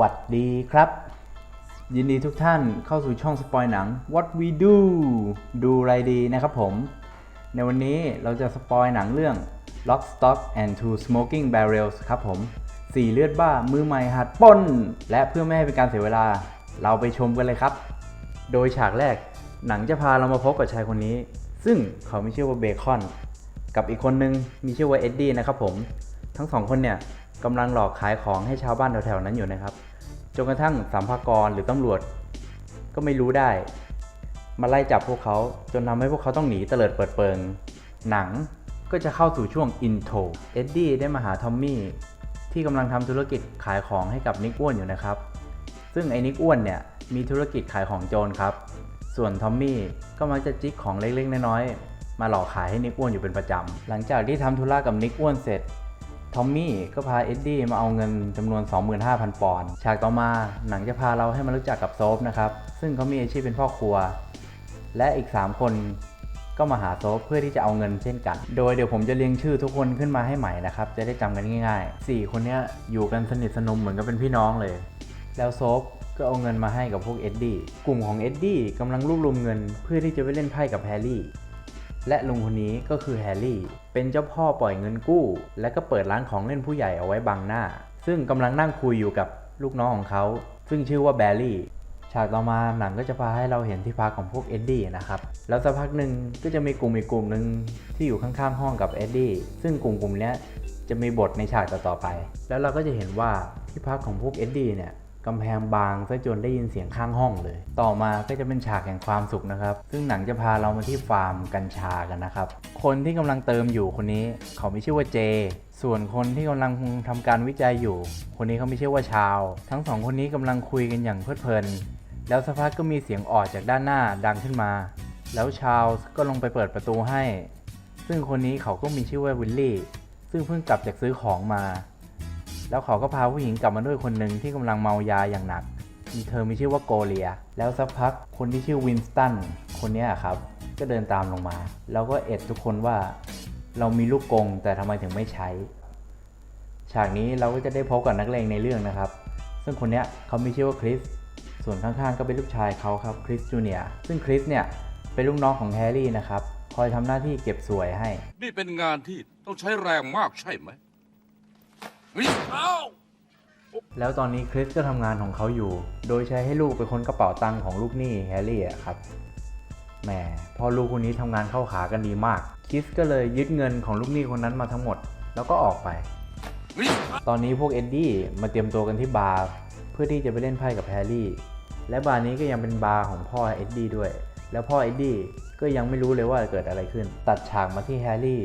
วัสดีครับ ยินดีทุกท่านเข้าสู่ช่องสปอยหนัง What We Do ดูไรดีนะครับผม ในวันนี้เราจะสปอยหนังเรื่อง Lock Stock and Two Smoking Barrels ครับผมสี่เลือดบ้ามือใหม่หัดป้น และเพื่อไม่ให้เป็นการเสียเวลาเราไปชมกันเลยครับ โดยฉากแรกหนังจะพาเรามาพบกับชายคนนี้ ซึ่งเขามีชื่อว่าเบคอน กับอีกคนนึงมีชื่อว่าเอ็ดดี้นะครับผม ทั้งสองคนเนี่ย กำลังหลอกขายของให้ชาวบ้านแถวๆนั้นอยู่นะครับจนกระทั่งสัมภากรหรือตำรวจ ก็ไม่รู้ได้ มาไล่จับพวกเขาจนทำให้พวกเขาต้องหนีเตลิดเปิดเปิง หนังก็จะเข้าสู่ช่วงอินโทรเอ็ดดี้ได้มาหาทอมมี่ที่กำลังทำธุรกิจขายของให้กับนิกอ้วนอยู่นะครับ ซึ่งไอ้นิกอ้วนเนี่ยมีธุรกิจขายของโจรครับ ส่วนทอมมี่ก็มักจะจิกของเล็กๆน้อยๆมาหลอกขายให้นิกอ้วนอยู่เป็นประจำ หลังจากที่ทำธุระกับนิกอ้วนเสร็จ ทอมมี่ก็พาเอ็ดดี้มาเอาเงินจำนวน 25,000 ปอนด์ ฉากต่อมาหนังจะพาเราให้มารู้จักกับโซฟนะครับ ซึ่งเขามีอาชีพเป็นพ่อครัว และอีก 3 คนก็มาหาโซฟเพื่อที่จะเอาเงินเช่นกัน โดยเดี๋ยวผมจะเรียงชื่อทุกคนขึ้นมาให้ใหม่นะครับ จะได้จำกันง่ายๆ 4 คนนี้อยู่กันสนิทสนมเหมือนกับเป็นพี่น้องเลย แล้วโซฟก็เอาเงินมาให้กับพวกเอ็ดดี้ กลุ่มของเอ็ดดี้กำลังรวบรวมเงินเพื่อที่จะไปเล่นไพ่กับแฮร์รี่ และลุงคนนี้ก็คือแฮร์รี่ เป็นเจ้าพ่อปล่อยเงินกู้ และก็เปิดร้านของเล่นผู้ใหญ่เอาไว้บังหน้า ซึ่งกำลังนั่งคุยอยู่กับลูกน้องของเขา ซึ่งชื่อว่าแบร์รี่ ฉากต่อมาหนังก็จะพาให้เราเห็นที่พักของพวกเอ็ดดี้นะครับ แล้วสักพักหนึ่งก็จะมีกลุ่มอีกกลุ่มหนึ่งที่อยู่ข้างๆห้องกับเอ็ดดี้ ซึ่งกลุ่มกลุ่มนี้จะมีบทในฉากต่อๆไป แล้วเราก็จะเห็นว่าที่พักของพวกเอ็ดดี้เนี่ย กำแพงบางซะจนได้ยินเสียงข้างห้องเลย ต่อมาก็จะเป็นฉากแห่งความสุขนะครับ ซึ่งหนังจะพาเรามาที่ฟาร์มกัญชากันนะครับ คนที่กำลังเติมอยู่คนนี้เขาไม่ชื่อว่าเจ ส่วนคนที่กำลังทำการวิจัยอยู่ คนนี้เขาไม่ชื่อว่าชาว ทั้งสองคนนี้กำลังคุยกันอย่างเพลิดเพลิน แล้วสักพักก็มีเสียงออดจากด้านหน้าดังขึ้นมา แล้วชาวก็ลงไปเปิดประตูให้ ซึ่งคนนี้เขาก็มีชื่อว่าวิลลี่ ซึ่งเพิ่งกลับจากซื้อของมา แล้วเขาก็พาผู้หญิงกลับมาด้วยคนหนึ่งที่กำลังเมายาอย่างหนักเธอมีชื่อว่าโกเลีย แล้วสักพักคนที่ชื่อวินสตันคนนี้ครับ ก็เดินตามลงมา แล้วก็เอ็ดทุกคนว่า เรามีลูกกงแต่ทำไมถึงไม่ใช้ ฉากนี้เราก็จะได้พบกับนักเลงในเรื่องนะครับ ซึ่งคนนี้เขามีชื่อว่าคริส ส่วนข้างๆก็เป็นลูกชายเขาครับคริสจูเนียซึ่งคริสเนี่ยเป็นลูกน้องของแฮร์รี่นะครับ คอยทำหน้าที่เก็บสวยให้ นี่เป็นงานที่ต้องใช้แรงมากใช่ไหม แล้วตอนนี้คริสก็ทำงานของเขาอยู่ โดยใช้ให้ลูกเป็นคนกระเป๋าตังค์ของลูกหนี้แฮร์รี่อะครับ แหมพอลูกคนนี้ทำงานเข้าขากันดีมาก คริสก็เลยยึดเงินของลูกหนี้คนนั้นมาทั้งหมด แล้วก็ออกไป ตอนนี้พวกเอ็ดดี้มาเตรียมตัวกันที่บาร์เพื่อที่จะไปเล่นไพ่กับแฮร์รี่ และบาร์นี้ก็ยังเป็นบาร์ของพ่อเอ็ดดี้ด้วย แล้วพ่อเอ็ดดี้ก็ยังไม่รู้เลยว่าเกิดอะไรขึ้น ตัดฉากมาที่แฮร์รี่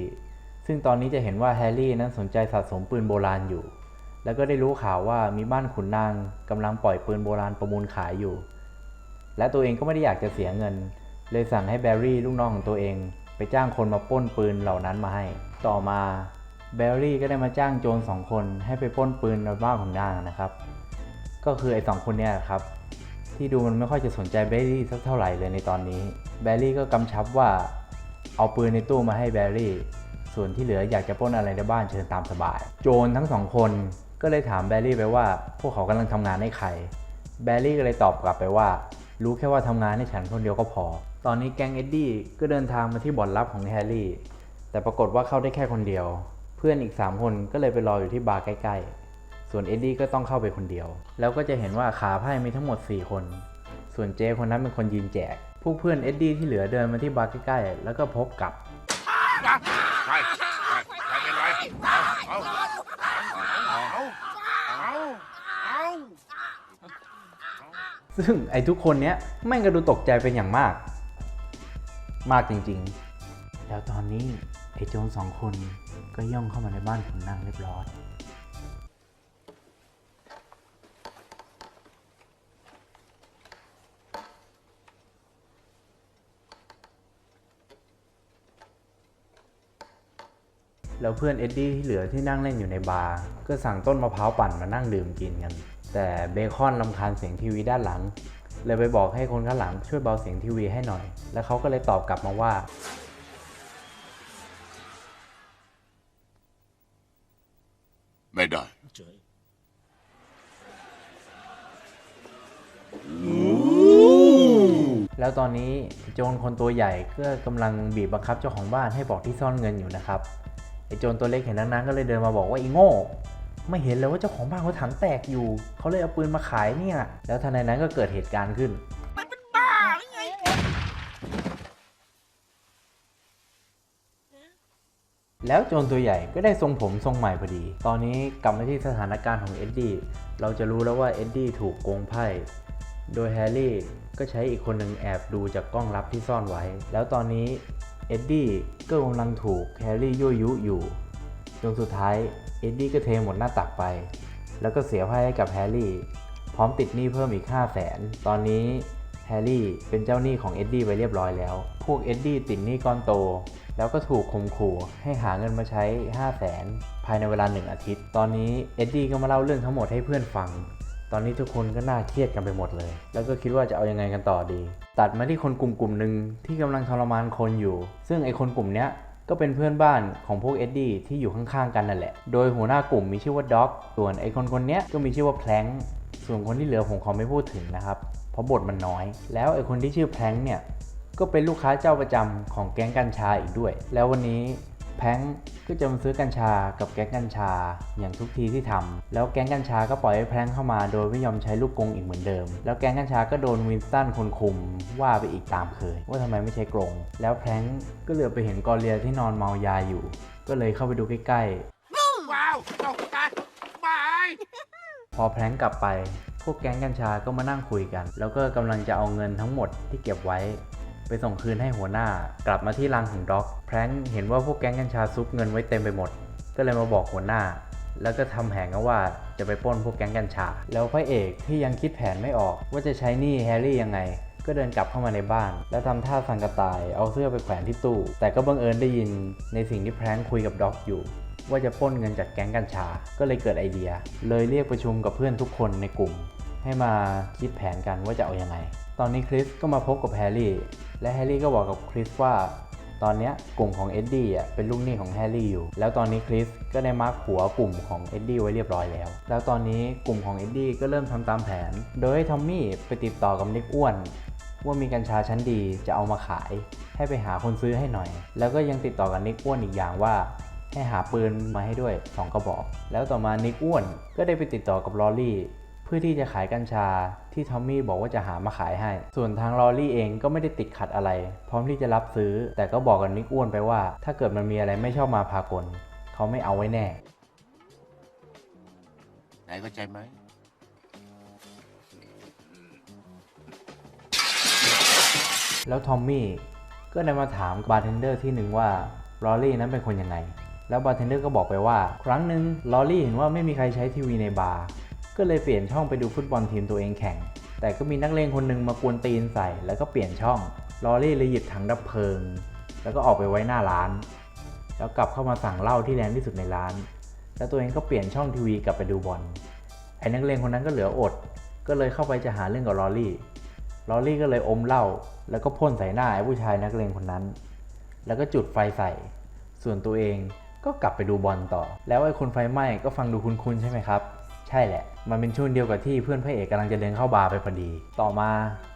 ซึ่งตอนนี้จะเห็นว่าแฮร์รี่นั้นสนใจสะสมปืนโบราณอยู่ แล้วก็ได้รู้ข่าวว่ามีบ้านขุนนางกำลังปล่อยปืนโบราณประมูลขายอยู่ และตัวเองก็ไม่ได้อยากจะเสียเงิน เลยสั่งให้แบร์รี่ลูกน้องของตัวเอง ไปจ้างคนมาป้นปืนเหล่านั้นมาให้ ต่อมาแบร์รี่ก็ได้มาจ้างโจรสองคนให้ไปป้นปืนในบ้านของนางนะครับ ก็คือไอ้สองคนเนี่ยครับที่ดูมันไม่ค่อยจะสนใจแบร์รี่สักเท่าไหร่เลยในตอนนี้ แบร์รี่ก็กำชับว่าเอาปืนในตู้มาให้แบร์รี่ ส่วนที่เหลืออยากจะปล้นอะไรในบ้านเชิญตามสบาย โจรทั้งสองคนก็เลยถามแบร์รี่ไปว่า พวกเขากำลังทำงานให้ใคร แบร์รี่ก็เลยตอบกลับไปว่า รู้แค่ว่าทำงานให้ฉันคนเดียวก็พอ ตอนนี้แก๊งเอ็ดดี้ก็เดินทางมาที่บ่อนลับของแฮร์รี่ แต่ปรากฏว่าเข้าได้แค่คนเดียว เพื่อนอีก 3 คนก็เลยไปรออยู่ที่บาร์ใกล้ๆ ส่วนเอ็ดดี้ก็ต้องเข้าไปคนเดียว แล้วก็จะเห็นว่าขาไพ่มีทั้งหมด 4 คน ส่วนเจคนนั้นเป็นคนยืนแจก พวกเพื่อนเอ็ดดี้ที่เหลือเดินมาที่บาร์ใกล้ๆ แล้วก็พบกับ ใช่ใช่ใช่เป็นไรเอาเอาเอาเอาเอาเอา ซึ่งไอ้ทุกคนเนี้ยแม่งก็ดูตกใจเป็นอย่างมาก มากจริงๆ แล้วตอนนี้ไอ้โจรสองคนก็ย่องเข้ามาในบ้านขุนนางเรียบร้อยแล้วเพื่อนเอ็ดดี้ที่เหลือที่นั่งเล่นอยู่ในบาร์ก็สั่งต้นมะพร้าวปั่นมานั่งดื่มกินกัน แต่เบคอนลำคาญเสียงทีวีด้านหลัง เลยไปบอกให้คนข้างหลังช่วยเบาเสียงทีวีให้หน่อย แล้วเขาก็เลยตอบกลับมาว่า ไม่ได้ แล้วตอนนี้โจรคนตัวใหญ่ก็กำลังบีบบังคับเจ้าของบ้านให้บอกที่ซ่อนเงินอยู่นะครับไอ้โจรตัวเล็กเห็นนั้นก็เลยเดินมาบอกว่าอีโง่ ไม่เห็นเลยว่าเจ้าของบ้านเขาถังแตกอยู่ เขาเลยเอาปืนมาขายเนี่ย แล้วทันใดนั้นก็เกิดเหตุการณ์ขึ้น มันเป็นบ้าไงไงแล้วโจรตัวใหญ่ก็ได้ทรงผมทรงใหม่พอดี ตอนนี้กลับมาที่สถานการณ์ของเอ็ดดี้ เราจะรู้แล้วว่าเอ็ดดี้ถูกโกงไพ่ โดยแฮร์รี่ก็ใช้อีกคนหนึ่งแอบดูจากกล้องลับที่ซ่อนไว้ แล้วตอนนี้เอ็ดดี้ก็กำลังถูกแฮร์รี่ยั่วยุอยู่ จนสุดท้าย เอ็ดดี้ก็เทหมดหน้าตักไป แล้วก็เสียไพ่ให้กับแฮร์รี่ พร้อมติดหนี้เพิ่มอีก 5 0 0แสนตอนนี้แฮร์รี่เป็นเจ้าหนี้ของเอ็ดดี้ไปเรียบร้อยแล้ว พวกเอ็ดดี้ติดหนี้ก้อนโต แล้วก็ถูกข่มขู่ให้หาเงินมาใช้ 5 0 0แสนภายในเวลา1อาทิตย์ ตอนนี้เอ็ดดี้ก็มาเล่าเรื่องทั้งหมดให้เพื่อนฟัง ตอนนี้ทุกคนก็น่าเครียดกันไปหมดเลย แล้วก็คิดว่าจะเอายังไงกันต่อดี ตัดมาที่คนกลุ่มกลุ่มหนึ่งที่กำลังทรมานคนอยู่ ซึ่งไอคนกลุ่มเนี้ย ก็เป็นเพื่อนบ้านของพวกเอ็ดดี้ที่อยู่ข้างๆกันนั่นแหละ โดยหัวหน้ากลุ่มมีชื่อว่าด็อก ส่วนไอคนคนนี้ก็มีชื่อว่าแพลงส่วนคนที่เหลือผมขอไม่พูดถึงนะครับ เพราะบทมันน้อย แล้วไอคนที่ชื่อแพลงเนี่ย ก็เป็นลูกค้าเจ้าประจำของแก๊งกัญชาอีกด้วย แล้ววันนี้ แพงก็จะมาซื้อกัญชากับแก๊งกัญชา อย่างทุกทีที่ทำแล้วแก๊งกัญชาก็ปล่อยให้แพงเข้ามาโดยไม่ยอมใช้ลูกกรงอีกเหมือนเดิม แล้วแก๊งกัญชาก็โดนวินสตันคนคุมว่าไปอีกตามเคย ว่าทำไมไม่ใช้กรงแล้วแพงก็เหลือไปเห็นกอเรียที่นอนเมายาอยู่ ก็เลยเข้าไปดูใกล้ๆว้าวตกใจบายพอแพลงกลับไปพวกแก๊งกัญชาก็มานั่งคุยกัน แล้วก็กำลังจะเอาเงินทั้งหมดที่เก็บไว้ ไปส่งคืนให้หัวหน้า กลับมาที่รังของด็อก แพลงเห็นว่าพวกแก๊งกัญชาซุกเงินไว้เต็มไปหมด ก็เลยมาบอกหัวหน้า แล้วก็ทำแผนกันว่าจะไปป้นพวกแก๊งกัญชา แล้วพระเอกที่ยังคิดแผนไม่ออก ว่าจะใช้หนี้แฮร์รี่ยังไง ก็เดินกลับเข้ามาในบ้าน แล้วทำท่าสังกะตาย เอาเสื้อไปแขวนที่ตู้ แต่ก็บังเอิญได้ยินในสิ่งที่แพลงคุยกับด็อกอยู่ว่าจะป้นเงินจากแก๊งกัญชา ก็เลยเกิดไอเดีย เลยเรียกประชุมกับเพื่อนทุกคนในกลุ่ม ให้มาคิดแผนกันว่าจะเอาอยัางไง ตอนนี้คริสก็มาพบกับแฮร์รี่ และแฮร์รี่ก็บอกกับคริสว่า ตอนนี้กลุ่มของเอ็ดดี้อะเป็นลูกหนี้ของแฮร์รี่อยู่ แล้วตอนนี้คริสก็ได้มาร์คหัวกลุ่มของเอ็ดดี้ไว้เรียบร้อยแล้ว แล้วตอนนี้กลุ่มของเอ็ดดี้ก็เริ่มทำตามแผน โดยให้ทอมมี่ไปติดต่อกับนิกอ้วนว่ามีกัญชาชั้นดีจะเอามาขาย ให้ไปหาคนซื้อให้หน่อย แล้วก็ยังติดต่อกับนิกอ้วนอีกอย่างว่าให้หาปืนมาให้ด้วย 2 กระบอก แล้วต่อมานิกอ้วนก็ได้ไปติดต่อกับลอรี่ เพื่อที่จะขายกัญชาที่ทอมมี่บอกว่าจะหามาขายให้ ส่วนทางลอรี่เองก็ไม่ได้ติดขัดอะไร พร้อมที่จะรับซื้อ แต่ก็บอกกับนิกอ้วนไปว่า ถ้าเกิดมันมีอะไรไม่ชอบมาพากลเขาไม่เอาไว้แน่ไหนเข้าใจไหมแล้วทอมมี่ก็ได้มาถามบาร์เทนเดอร์ที่หนึ่งว่าลอรี่นั้นเป็นคนยังไง แล้วบาร์เทนเดอร์ก็บอกไปว่า ครั้งหนึ่งลอรี่เห็นว่าไม่มีใครใช้ทีวีในบาร์ ก็เลยเปลี่ยนช่องไปดูฟุตบอลทีมตัวเองแข่ง แต่ก็มีนักเลงคนหนึ่งมากวนตีนใส่ แล้วก็เปลี่ยนช่อง ลอรี่เลยหยิบถังดับเพลิง แล้วก็ออกไปไว้หน้าร้าน แล้วกลับเข้ามาสั่งเหล้าที่แรงที่สุดในร้าน แล้วตัวเองก็เปลี่ยนช่องทีวีกลับไปดูบอล ไอ้นักเลงคนนั้นก็เหลืออด ก็เลยเข้าไปจะหาเรื่องกับลอรี่ ลอรี่ก็เลยอมเหล้า แล้วก็พ่นใส่หน้าไอ้ผู้ชายนักเลงคนนั้น แล้วก็จุดไฟใส่ ส่วนตัวเองก็กลับไปดูบอลต่อ แล้วไอ้คนไฟไหม้ก็ฟังดูคุ้นๆใช่ไหมครับ ใช่แหละ มันเป็นช่วงเดียวกับที่เพื่อนพระเอกกำลังจะเดินเข้าบาร์ไปพอดี ต่อมา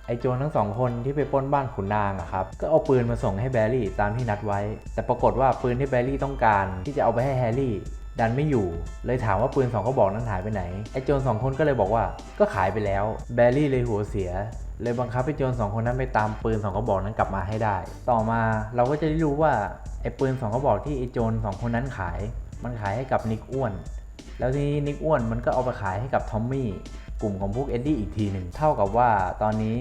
ไอโจรทั้งสองคนที่ไปป้นบ้านขุนนางอะครับ ก็เอาปืนมาส่งให้แบรี่ตามที่นัดไว้ แต่ปรากฏว่าปืนที่แบรี่ต้องการที่จะเอาไปให้แฮร์รี่ ดันไม่อยู่ เลยถามว่าปืนสองกระบอกนั้นหายไปไหน ไอโจรสองคนก็เลยบอกว่าก็ขายไปแล้ว แบรี่เลยหัวเสีย เลยบังคับให้โจรสองคนนั้นไปตามปืนสองกระบอกนั้นกลับมาให้ได้ ต่อมาเราก็จะได้รู้ว่าไอปืนสองกระบอกที่ไอโจรสองคนนั้นขาย มันขายให้กับนิกอ้วน แล้วทีนี้นิกอ้วนมันก็เอาไปขายให้กับทอมมี่กลุ่มของพวกเอ็ดดี้อีกทีหนึ่งเท่ากับว่าตอนนี้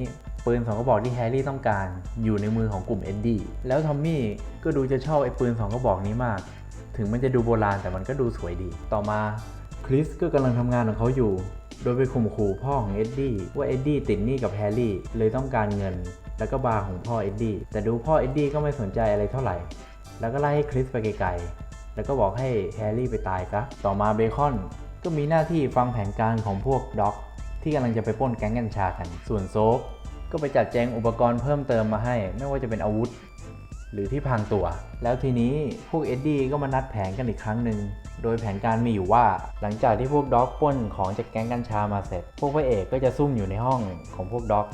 ปืนสองกระบอกที่แฮร์รี่ต้องการอยู่ในมือของกลุ่มเอ็ดดี้แล้วทอมมี่ก็ดูจะชอบไอ้ปืนสองกระบอกนี้มาก ถึงมันจะดูโบราณแต่มันก็ดูสวยดี ต่อมาคริสก็กำลังทำงานของเขาอยู่ โดยไปข่มขู่พ่อของเอ็ดดี้ว่าเอ็ดดี้ติดหนี้กับแฮร์รี่เลยต้องการเงิน แล้วก็บาร์ของพ่อเอ็ดดี้แต่ดูพ่อเอ็ดดี้ก็ไม่สนใจอะไรเท่าไหร่ แล้วก็ไล่ให้คริสไปไกลๆ แล้วก็บอกให้แฮร์รี่ไปตายซะต่อมาเบคอนก็มีหน้าที่ฟังแผนการของพวกด็อก ที่กำลังจะไปป้นแก๊งกัญชากัน ส่วนโซฟก็ไปจัดแจงอุปกรณ์เพิ่มเติมมาให้ ไม่ว่าจะเป็นอาวุธ หรือที่พรางตัว แล้วทีนี้พวกเอ็ดดี้ก็มานัดแผนกันอีกครั้งหนึ่งโดยแผนการมีอยู่ว่า หลังจากที่พวกด็อกป้นของจากแก๊งกัญชามาเสร็จ พวกพระเอกก็จะซุ่มอยู่ในห้องของพวกด็อก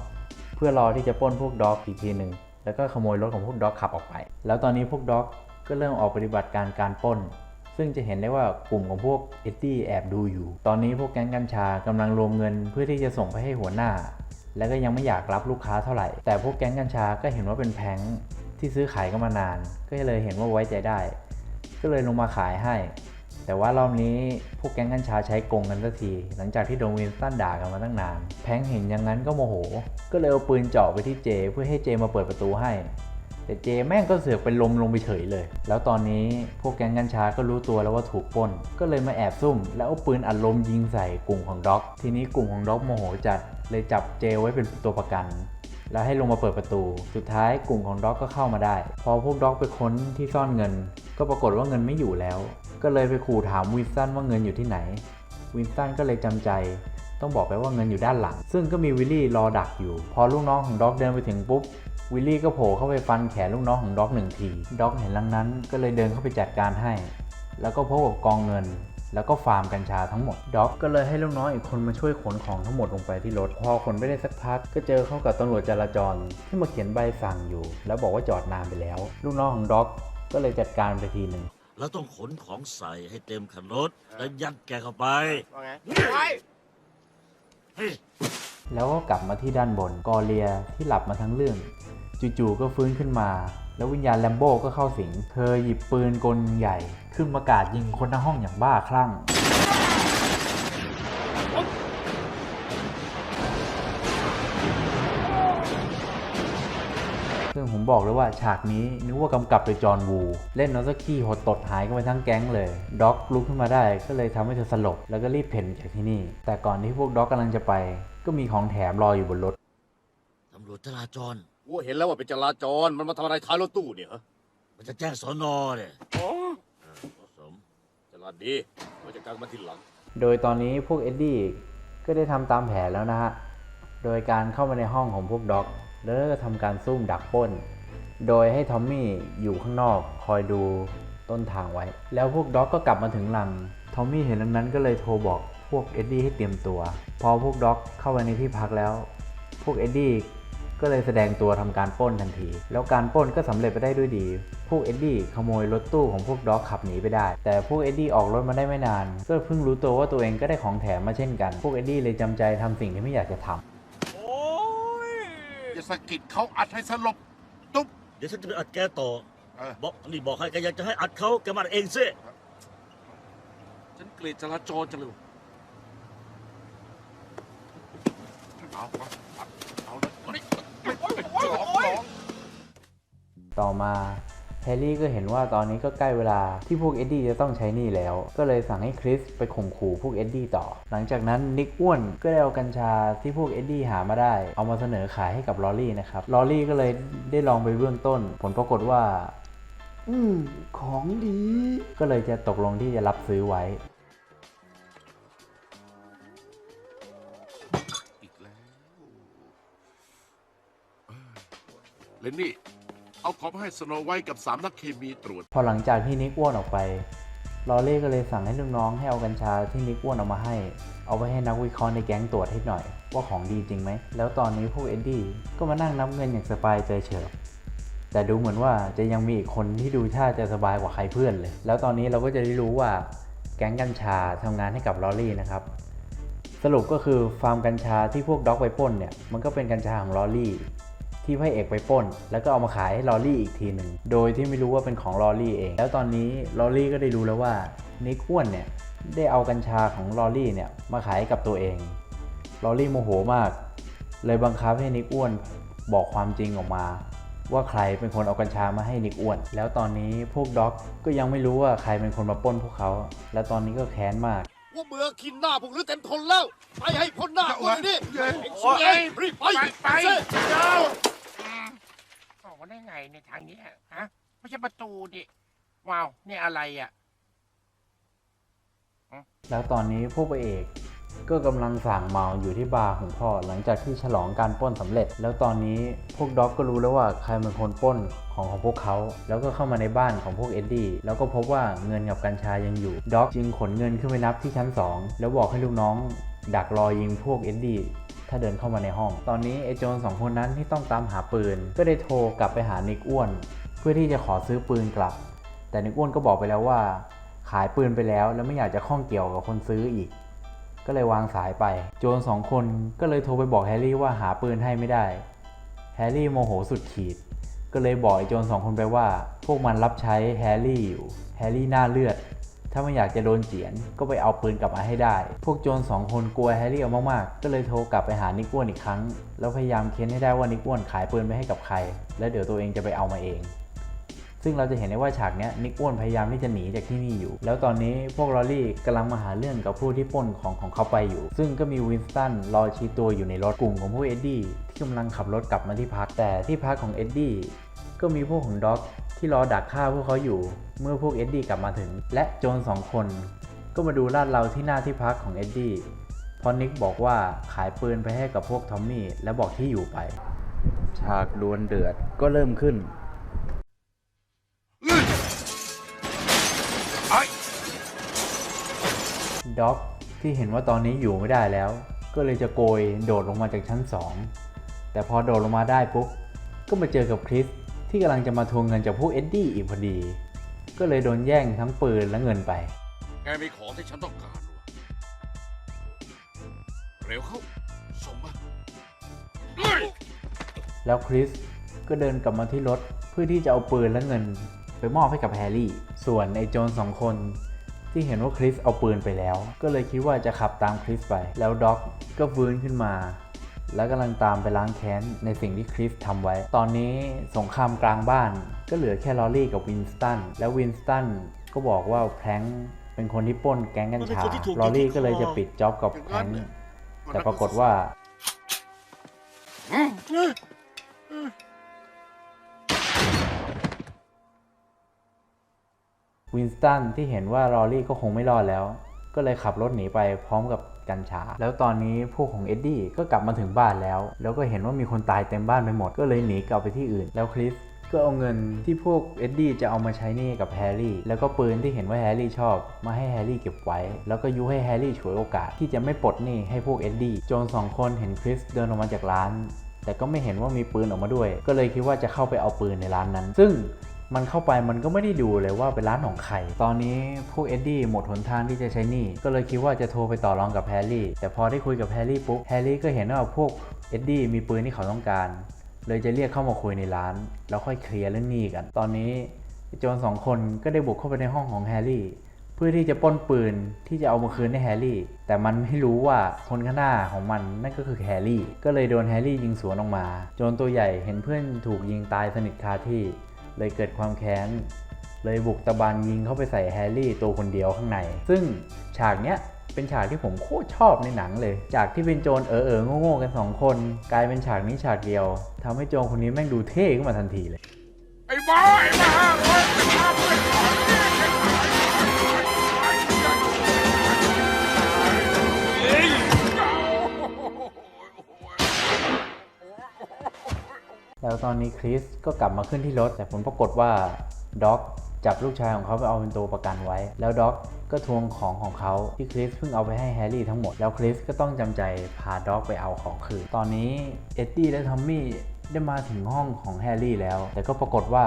เพื่อรอที่จะป้นพวกด็อกอีกทีหนึ่งแล้วก็ขโมยรถของพวกด็อกขับออกไป แล้วตอนนี้พวกด็อก ก็เริ่มออกปฏิบัติการการป้น ซึ่งจะเห็นได้ว่ากลุ่มของพวกเอ็ดดี้แอบดูอยู่ ตอนนี้พวกแก๊งกัญชากำลังรวมเงินเพื่อที่จะส่งไปให้หัวหน้า แล้วก็ยังไม่อยากรับลูกค้าเท่าไหร่ แต่พวกแก๊งกัญชาก็เห็นว่าเป็นแพงที่ซื้อขายกันมานาน ก็เลยเห็นว่าไว้ใจได้ ก็เลยลงมาขายให้ แต่ว่ารอบนี้พวกแก๊งกัญชาใช้กงกันสักที หลังจากที่โดนวินสตันด่ากันมาตั้งนาน แพงเห็นอย่างนั้นก็โมโห ก็เลยเอาปืนเจาะไปที่เจ เพื่อให้เจมาเปิดประตูให้ แต่เจแม่งก็เสือกเป็นลมลงไปเฉยเลย แล้วตอนนี้พวกแก๊งกัญชาก็รู้ตัวแล้วว่าถูกปล้น ก็เลยมาแอบซุ่ม แล้วเอาปืนอัดลมยิงใส่กลุ่มของด็อก ทีนี้กลุ่มของด็อกโมโหจัด เลยจับเจไว้เป็นตัวประกัน แล้วให้ลงมาเปิดประตู สุดท้ายกลุ่มของด็อกก็เข้ามาได้ พอพวกด็อกไปค้นที่ซ่อนเงิน ก็ปรากฏว่าเงินไม่อยู่แล้ว ก็เลยไปขู่ถามวินสันว่าเงินอยู่ที่ไหน วินสันก็เลยจำใจต้องบอกไปว่าเงินอยู่ด้านหลัง ซึ่งก็มีวิลลี่รอดักอยู่ พอลูกน้องของด็อกเดินไปถึงปุ๊บ วิลลี่ก็โผล่เข้าไปฟันแขนลูกน้องของด็อกหนึ่งทีด็อกเห็นลังนั้นก็เลยเดินเข้าไปจัดการให้ แล้วก็พบกับกองเงิน แล้วก็ฟาร์มกัญชาทั้งหมดด็อกก็เลยให้ลูกน้องอีกคนมาช่วยขนของทั้งหมดลงไปที่รถพอขนไปได้สักพักก็เจอเข้ากับตำรวจจราจรที่มาเขียนใบสั่งอยู่ แล้วบอกว่าจอดนานไปแล้ว ลูกน้องของด็อกก็เลยจัดการไปทีหนึ่งเราต้องขนของใส่ให้เต็มคันรถแล้วยัดแกเข้าไปว่าไงไว้เฮ้ยแล้วก็กลับมาที่ด้านบนกอเลียที่หลับมาทั้งเรื่อง จู่ๆก็ฟื้นขึ้นมา แล้ววิญญาณแลมโบ้ก็เข้าสิง เธอหยิบปืนกลใหญ่ ขึ้นมากราดยิงคนทั้งห้องอย่างบ้าคลั่ง ซึ่งผมบอกเลยว่าฉากนี้นึกว่ากำกับโดยจอห์นวู เล่นนอสกี้หดตดหายกันไปทั้งแก๊งเลย ด็อกลุกขึ้นมาได้ก็เลยทำให้เธอสลบ แล้วก็รีบเพ่นจากที่นี่ แต่ก่อนที่พวกด็อกกำลังจะไป ก็มีของแถมรออยู่บนรถตำรวจจราจร กูเห็นแล้วว่าเป็นจราจร มันมาทำอะไรท้ายรถตู้เนี่ยฮะมันจะแจ้งสอนอเนี่ยอ๋อเหมาะสมจราดีมาจัดการมาทีหลัง โดยตอนนี้พวกเอ็ดดี้ก็ได้ทำตามแผนแล้วนะฮะ โดยการเข้ามาในห้องของพวกด็อก แล้วก็ทำการซุ่มดักปล้น โดยให้ทอมมี่อยู่ข้างนอกคอยดูต้นทางไว้ แล้วพวกด็อกก็กลับมาถึงหลัง ทอมมี่เห็นดังนั้นก็เลยโทรบอกพวกเอ็ดดี้ให้เตรียมตัว พอพวกด็อกเข้าไปในที่พักแล้ว พวกเอ็ดดี้ ก็เลยแสดงตัวทำการปล้นทันที แล้วการปล้นก็สำเร็จไปได้ด้วยดี พวกเอ็ดดี้ขโมยรถตู้ของพวกด็อกขับหนีไปได้ แต่พวกเอ็ดดี้ออกรถมาได้ไม่นาน ก็เพิ่งรู้ตัวว่าตัวเองก็ได้ของแถมมาเช่นกัน พวกเอ็ดดี้เลยจำใจทำสิ่งที่ไม่อยากจะทำโอ้ยอย่าสะกิดเขาอัดให้สลบตุ๊บเดี๋ยวฉันจะไปอัดแกต่อเออบอกนี่บอกให้แกอยากจะให้อัดเขาแกมาอัดเองสิฉันเกลียดจราจรจังเลยเอาเอ ต่อมาแฮร์รี่ก็เห็นว่าตอนนี้ก็ใกล้เวลาที่พวกเอ็ดดี้จะต้องใช้หนี้แล้ว ก็เลยสั่งให้คริสไปข่มขู่พวกเอ็ดดี้ต่อ หลังจากนั้นนิกอ้วนก็ได้เอากัญชาที่พวกเอ็ดดี้หามาได้ เอามาเสนอขายให้กับลอรี่นะครับ ลอรี่ก็เลยได้ลองไปเบื้องต้น ผลปรากฏว่า อืมของดี ก็เลยจะตกลงที่จะรับซื้อไว้อีกแล้วเออเลนนี่ เอาของมให้สโนไวท์กับสามนักเคมีตรวจ พอหลังจากที่นิกอ้วนออกไปลอเล่ก็เลยสั่งให้ลูกน้องให้เอากัญชาที่นิกอ้วนเอามาให้ เอาไปให้นักวิเคราะห์ในแก๊งตรวจให้หน่อย ว่าของดีจริงไหม แล้วตอนนี้พวกเอ็ดดี้ก็มานั่งนับเงินอย่างสบายใจเฉิบแต่ดูเหมือนว่าจะยังมีอีกคนที่ดูท่าจะสบายกว่าใครเพื่อนเลย แล้วตอนนี้เราก็จะได้รู้ว่าแก๊งกัญชาทำงานให้กับลอรี่นะครับ สรุปก็คือฟาร์มกัญชาที่พวกด็อกไปป้นเนี่ย มันก็เป็นกัญชาของลอรี่ ที่พระเอกไปปล้น แล้วก็เอามาขายให้ลอรี่อีกทีหนึ่ง โดยที่ไม่รู้ว่าเป็นของลอรี่เอง แล้วตอนนี้ลอรี่ก็ได้รู้แล้วว่านิกอ้วนเนี่ยได้เอากัญชาของลอรี่เนี่ยมาขายให้กับตัวเอง ลอรี่โมโหมาก เลยบังคับให้นิกอ้วนบอกความจริงออกมา ว่าใครเป็นคนเอากัญชามาให้นิกอ้วน แล้วตอนนี้พวกด็อกก็ยังไม่รู้ว่าใครเป็นคนมาปล้นพวกเขา และตอนนี้ก็แค้นมากว่าเบื่อกินหน้าพวกหรือเต็มทนแล้ว ไปให้พ้นหน้าพวกนี้เย้ไอ้สวยรีบไป ไปไปสิเจ้าออกมา ได้ไงในทางนี้ฮะไม่ใช่ประตูดิว้าวนี่อะไรอะ แล้วตอนนี้พวกพระเอกก็กำลังสั่งเมาอยู่ที่บาร์ของพ่อหลังจากที่ฉลองการปล้นสำเร็จ แล้วตอนนี้พวกด็อกก็รู้แล้วว่าใครเป็นคนปล้นของของพวกเขา แล้วก็เข้ามาในบ้านของพวกเอ็ดดี้แล้วก็พบว่าเงินกับกัญชายังอยู่ด็อกจึงขนเงินขึ้นไปนับที่ชั้น 2 แล้วบอกให้ลูกน้อง ดักรอยิงพวกเอ็ดดี้ ถ้าเดินเข้ามาในห้อง ตอนนี้ไอ้โจรสองคนนั้นที่ต้องตามหาปืน ก็ได้โทรกลับไปหานิกอ้วน เพื่อที่จะขอซื้อปืนกลับ แต่นิกอ้วนก็บอกไปแล้วว่า ขายปืนไปแล้วแล้วไม่อยากจะข้องเกี่ยวกับคนซื้ออีก ก็เลยวางสายไป โจรสองคนก็เลยโทรไปบอกแฮร์รี่ว่าหาปืนให้ไม่ได้ แฮร์รี่โมโหสุดขีด ก็เลยบอกไอ้โจรสองคนไปว่า พวกมันรับใช้แฮร์รี่อยู่ แฮร์รี่หน้าเลือด ถ้าไม่อยากจะโดนเจียนก็ไปเอาปืนกลับมาให้ได้ พวกโจรสองคนกลัวแฮร์รี่เอามากๆ ก็เลยโทรกลับไปหานิกอ้วนอีกครั้ง แล้วพยายามเค้นให้ได้ว่านิกอ้วนขายปืนไปให้กับใคร แล้วเดี๋ยวตัวเองจะไปเอามาเอง ซึ่งเราจะเห็นได้ว่าฉากนี้นิกอ้วนพยายามที่จะหนีจากที่นี่อยู่ แล้วตอนนี้พวกลอรี่กำลังมาหาเรื่องกับผู้ที่ปล้นของของเขาไปอยู่ ซึ่งก็มีวินสตันรอชี้ตัวอยู่ในรถกลุ่มของพวกเอ็ดดี้ที่กำลังขับรถกลับมาที่พักแต่ที่พักของเอ็ดดี้ ก็มีพวกของด็อกที่รอดักฆ่าพวกเขาอยู่ เมื่อพวกเอ็ดดี้กลับมาถึง และโจรสองคน ก็มาดูลาดเราที่หน้าที่พักของเอ็ดดี้พราะนิกบอกว่าขายปืนไปให้กับพวกทอมมี่และบอกที่อยู่ไป ฉากดวลเดือดก็เริ่มขึ้นด็อกที่เห็นว่าตอนนี้อยู่ไม่ได้แล้ว ก็เลยจะโกยโดดลงมาจากชั้น 2 แต่พอโดดลงมาได้ปุ๊บก็มาเจอกับคริส ที่กำลังจะมาทวงเงินจากพวกเอ็ดดี้อีกพอดี ก็เลยโดนแย่งทั้งปืนและเงินไป แกมีของที่ฉันต้องการวะเร็วเข้า ส่งมาเฮ้ยแล้วคริสก็เดินกลับมาที่รถเพื่อที่จะเอาปืนและเงิน ไปมอบให้กับแฮร์รี่ ส่วนไอ้โจรสองคน ที่เห็นว่าคริสเอาปืนไปแล้ว ก็เลยคิดว่าจะขับตามคริสไป แล้วด็อกก็ฟื้นขึ้นมา แล้วกำลังตามไปล้างแค้นในสิ่งที่คริสทำไว้ ตอนนี้สงครามกลางบ้านก็เหลือแค่ลอรี่กับวินสตัน แล้ววินสตันก็บอกว่าแพงค์เป็นคนที่ป้นแก๊งกัญชา ลอรี่ก็เลยจะปิดจ็อบกับแพงค์แต่ปรากฏว่า วินสตันที่เห็นว่าลอรี่ก็คงไม่รอดแล้ว ก็เลยขับรถหนีไปพร้อมกับ กัญชา แล้วตอนนี้พวกของเอ็ดดี้ก็กลับมาถึงบ้านแล้ว แล้วก็เห็นว่ามีคนตายเต็มบ้านไปหมด ก็เลยหนีกลับไปที่อื่น แล้วคริสก็เอาเงินที่พวกเอ็ดดี้จะเอามาใช้หนี่กับแฮร์รี่ แล้วก็ปืนที่เห็นว่าแฮร์รี่ชอบ มาให้แฮร์รี่เก็บไว้ แล้วก็ยุให้แฮร์รี่ฉวยโอกาสที่จะไม่ปลดหนี้ให้พวกเอ็ดดี้ โจรสองคนเห็นคริสเดินออกมาจากร้าน แต่ก็ไม่เห็นว่ามีปืนออกมาด้วย ก็เลยคิดว่าจะเข้าไปเอาปืนในร้านนั้น ซึ่ง มันเข้าไปมันก็ไม่ได้ดูเลยว่าเป็นร้านของใคร ตอนนี้พวกเอ็ดดี้หมดหนทางที่จะใช้หนี้ ก็เลยคิดว่าจะโทรไปต่อรองกับแฮร์รี่ แต่พอได้คุยกับแฮร์รี่ปุ๊บ แฮร์รี่ก็เห็นว่าพวกเอ็ดดี้มีปืนที่เขาต้องการ เลยจะเรียกเข้ามาคุยในร้าน แล้วค่อยเคลียร์เรื่องหนี้กัน ตอนนี้โจรสองคนก็ได้บุกเข้าไปในห้องของแฮร์รี่เพื่อที่จะป้นปืนที่จะเอามาคืนให้แฮร์รี่ แต่มันไม่รู้ว่าคนข้างหน้าของมันนั่นก็คือแฮร์รี่ ก็เลยโดนแฮร์รี่ยิงสวนออกมา โจรตัวใหญ่เห็นเพื่อนถูกยิงตายสนิทคาที่ เลยเกิดความแค้น เลยบุกตะบันยิงเข้าไปใส่แฮร์รี่ตัวคนเดียวข้างใน ซึ่งฉากเนี้ยเป็นฉากที่ผมโคตรชอบในหนังเลย จากที่เป็นโจรเออเออโง่ๆกันสองคน กลายเป็นฉากนี้ฉากเดียวทำให้โจรคนนี้แม่งดูเท่ขึ้นมาทันทีเลย ไอ้บ้าไอ้บ้า แล้วตอนนี้คริสก็กลับมาขึ้นที่รถ แต่ผลปรากฏว่าด็อกจับลูกชายของเขาไปเอาเป็นตัวประกันไว้ แล้วด็อกก็ทวงของของเขาที่คริสเพิ่งเอาไปให้แฮร์รี่ทั้งหมด แล้วคริสก็ต้องจำใจพาด็อกไปเอาของคืน ตอนนี้เอ็ดดี้และทอมมี่ได้มาถึงห้องของแฮร์รี่แล้ว แต่ก็ปรากฏว่า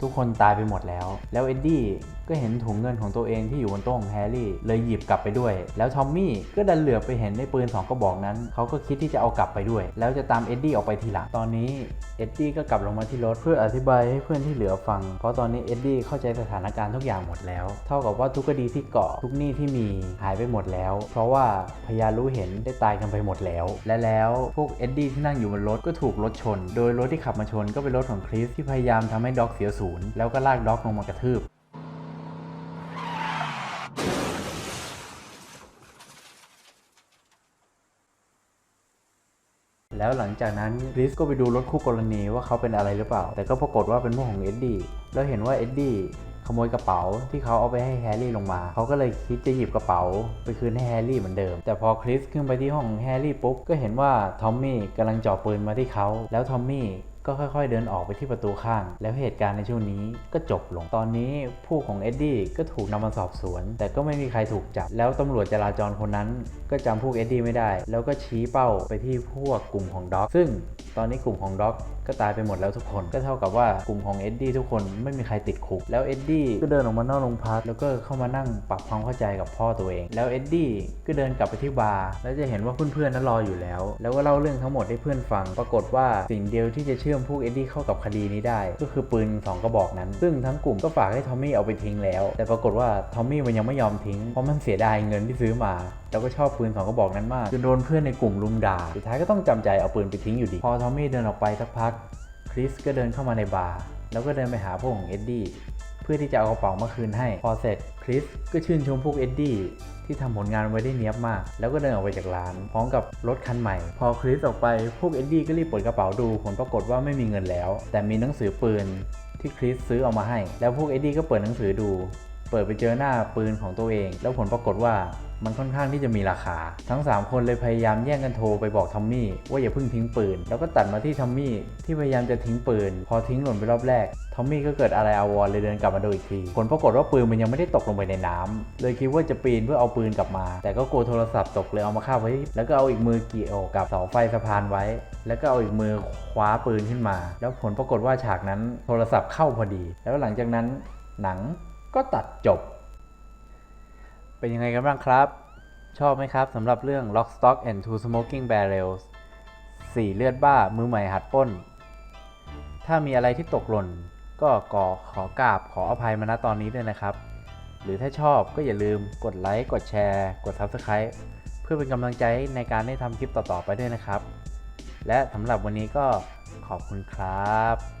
ทุกคนตายไปหมดแล้ว แล้วเอ็ดดี้ก็เห็นถุงเงินของตัวเองที่อยู่บนโต๊ะของแฮร์รี่ เลยหยิบกลับไปด้วย แล้วทอมมี่ก็ดันเหลือไปเห็นในปืนสองกระบอกนั้น เขาก็คิดที่จะเอากลับไปด้วย แล้วจะตามเอ็ดดี้ออกไปทีหลัง ตอนนี้เอ็ดดี้ก็กลับลงมาที่รถเพื่ออธิบายให้เพื่อนที่เหลือฟัง เพราะตอนนี้เอ็ดดี้เข้าใจสถานการณ์ทุกอย่างหมดแล้ว เท่ากับว่าทุกคดีที่เกาะทุกหนี้ที่มีหายไปหมดแล้ว เพราะว่าพยานรู้เห็นได้ตายกันไปหมดแล้ว และแล้วพวกเอ็ดดี้ที่นั่งอยู่บนรถก็ถูกรถชน โดยรถที่ขับมาชนก็เป็นรถของคริสที่พยายามทำให้ด็อกเสียศูนย์แล้วก็ลากด็อกลงมากระทืบ แล้วหลังจากนั้นคริสก็ไปดูรถคู่กรณีว่าเขาเป็นอะไรหรือเปล่า แต่ก็ปรากฏว่าเป็นพวกของเอ็ดดี้แล้วเห็นว่าเอ็ดดี้ขโมยกระเป๋าที่เขาเอาไปให้แฮร์รี่ลงมา เขาก็เลยคิดจะหยิบกระเป๋าไปคืนให้แฮร์รี่เหมือนเดิม แต่พอคริสขึ้นไปที่ห้องแฮร์รี่ปุ๊บก็เห็นว่าทอมมี่กำลังจ่อปืนมาที่เขา แล้วทอมมี่ ก็ค่อยๆเดินออกไปที่ประตูข้าง แล้วเหตุการณ์ในช่วงนี้ก็จบลง ตอนนี้ผู้ของเอ็ดดี้ก็ถูกนำมาสอบสวน แต่ก็ไม่มีใครถูกจับ แล้วตำรวจจราจรคนนั้น ก็จำพวกเอ็ดดี้ไม่ได้ แล้วก็ชี้เป้าไปที่พวกกลุ่มของด็อก ซึ่งตอนนี้กลุ่มของด็อกก็ตายไปหมดแล้วทุกคน ก็เท่ากับว่ากลุ่มของเอ็ดดี้ทุกคนไม่มีใครติดคุก แล้วเอ็ดดี้ก็เดินออกมานอกโรงพักแล้วก็เข้ามานั่งปรับความเข้าใจกับพ่อตัวเอง แล้วเอ็ดดี้ก็เดินกลับไปที่บาร์ แล้วจะเห็นว่าเพื่อนๆนั้นรออยู่แล้ว แล้วก็เล่าเรื่องทั้งหมดให้เพื่อนฟัง ปรากฏว่าสิ่งเดียวที่จะเชื่อมพวกเอ็ดดี้เข้ากับคดีนี้ได้ ก็คือปืนสองกระบอกนั้น ซึ่งทั้งกลุ่มก็ฝากให้ทอมมี่เอาไปทิ้งแล้ว แต่ปรากฏว่าทอมมี่มันยังไม่ยอมทิ้ง เพราะมันเสียดายเงินที่ซื้อมา แล้วก็ชอบปืนสองกระบอกนั้นมากจนโดนเพื่อนในกลุ่มลุมด่า สุดท้ายก็ต้องจำใจเอาปืนไปทิ้งอยู่ดี พอทอมมี่เดินออกไปสักพัก คริสก็เดินเข้ามาในบาร์ แล้วก็เดินไปหาพวกของเอ็ดดี้ พื่อที่จะเอากระเป๋ามาคืนให้ พอเสร็จคริสก็ชื่นชมพวกเอ็ดดี้ที่ทำผลงานไว้ได้เนียบมาก แล้วก็เดินออกไปจากร้าน พร้อมกับรถคันใหม่ พอคริสออกไปพวกเอ็ดดี้ก็รีบเปิดกระเป๋าดูผลปรากฏว่าไม่มีเงินแล้ว แต่มีหนังสือปืนที่คริสซื้อเอามาให้ แล้วพวกเอ็ดดี้ก็เปิดหนังสือดู เปิดไปเจอหน้าปืนของตัวเอง แล้วผลปรากฏว่ามันค่อนข้างที่จะมีราคา ทั้ง 3 คนเลยพยายามแย่งกันโทรไปบอกทอมมี่ว่าอย่าเพิ่งทิ้งปืน แล้วก็ตัดมาที่ทอมมี่ที่พยายามจะทิ้งปืน พอทิ้งหล่นไปรอบแรกทอมมี่ก็เกิดอะไรอาวรเลยเดินกลับมาดูอีกทีผลปรากฏว่าปืนมันยังไม่ได้ตกลงไปในน้ำเลยคิดว่าจะปีนเพื่อเอาปืนกลับมา แต่ก็กลัวโทรศัพท์ตกเลยเอามาคาบไว้ แล้วก็เอาอีกมือเกี่ยวกับเสาไฟสะพานไว้ แล้วก็เอาอีกมือคว้าปืนขึ้นมา แล้วผลปรากฏว่าฉากนั้นโทรศัพท์เข้าพอดี แล้วหลังจากนั้นหนัง ก็ตัดจบ เป็นยังไงกันบ้างครับ ชอบไหมครับสำหรับเรื่อง Lock Stock and Two Smoking Barrels สี่เลือดบ้ามือใหม่หัดป้น ถ้ามีอะไรที่ตกหล่น ก็ขอขอกราบขออภัยมาณตอนนี้ด้วยนะครับ หรือถ้าชอบก็อย่าลืมกดไลค์กดแชร์ กด Subscribe เพื่อเป็นกำลังใจในการได้ทำคลิปต่อๆไปด้วยนะครับ และสำหรับวันนี้ก็ขอบคุณครับ